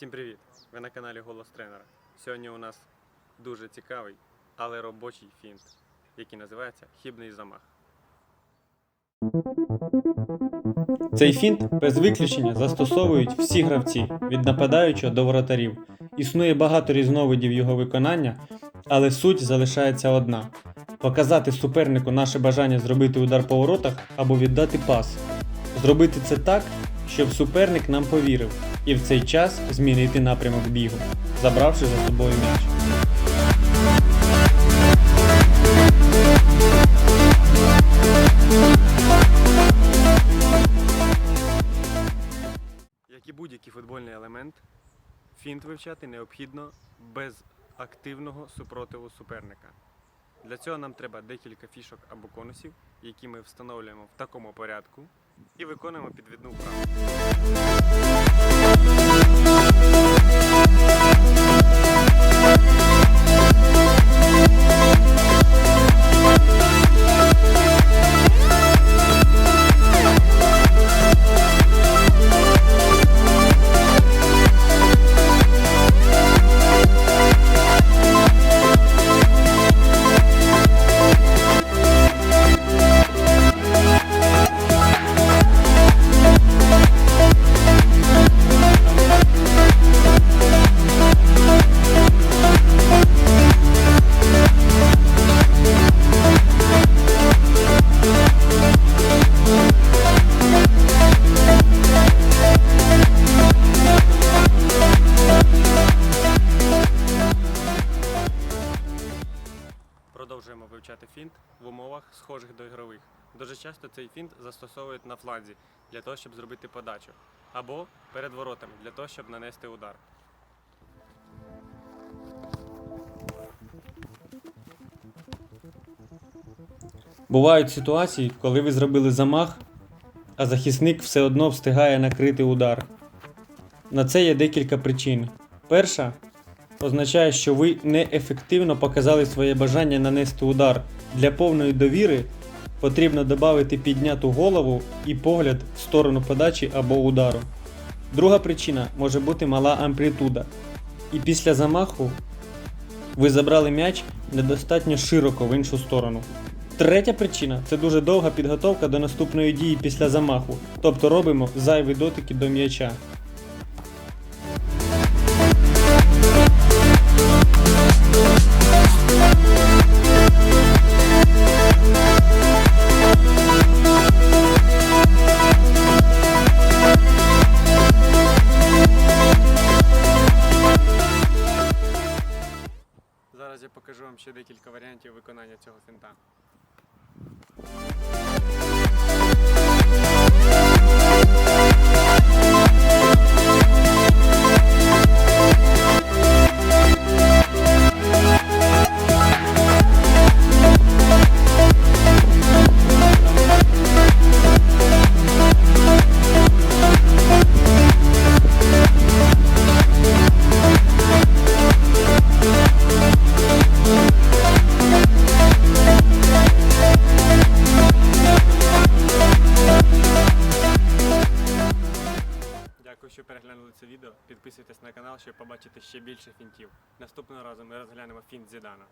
Всім привіт! Ви на каналі Голос Тренера. Сьогодні у нас дуже цікавий, але робочий фінт, який називається Хібний замах. Цей фінт без виключення застосовують всі гравці від нападаючого до воротарів. Існує багато різновидів його виконання, але суть залишається одна: показати супернику наше бажання зробити удар по воротах або віддати пас. Зробити це так, щоб суперник нам повірив, і в цей час змінити напрямок бігу, забравши за собою м'яч. Як і будь-який футбольний елемент, фінт вивчати необхідно без активного супротиву суперника. Для цього нам треба декілька фішок або конусів, які ми встановлюємо в такому порядку і виконуємо підвідну вправу. Вивчати фінт в умовах, схожих до ігрових. Дуже часто цей фінт застосовують на фланзі для того, щоб зробити подачу, або перед воротами для того, щоб нанести удар. Бувають ситуації, коли ви зробили замах, а захисник все одно встигає накрити удар. На це є декілька причин. Перша означає, що ви неефективно показали своє бажання нанести удар. Для повної довіри потрібно додати підняту голову і погляд в сторону подачі або удару. Друга причина може бути мала амплітуда. І після замаху ви забрали м'яч недостатньо широко в іншу сторону. Третя причина це дуже довга підготовка до наступної дії після замаху, тобто робимо зайві дотики до м'яча. Покажу вам ще декілька варіантів виконання цього фінта. Дякую, що переглянули це відео. Підписуйтесь на канал, щоб побачити ще більше фінтів. Наступного разу ми розглянемо фінт Зідана.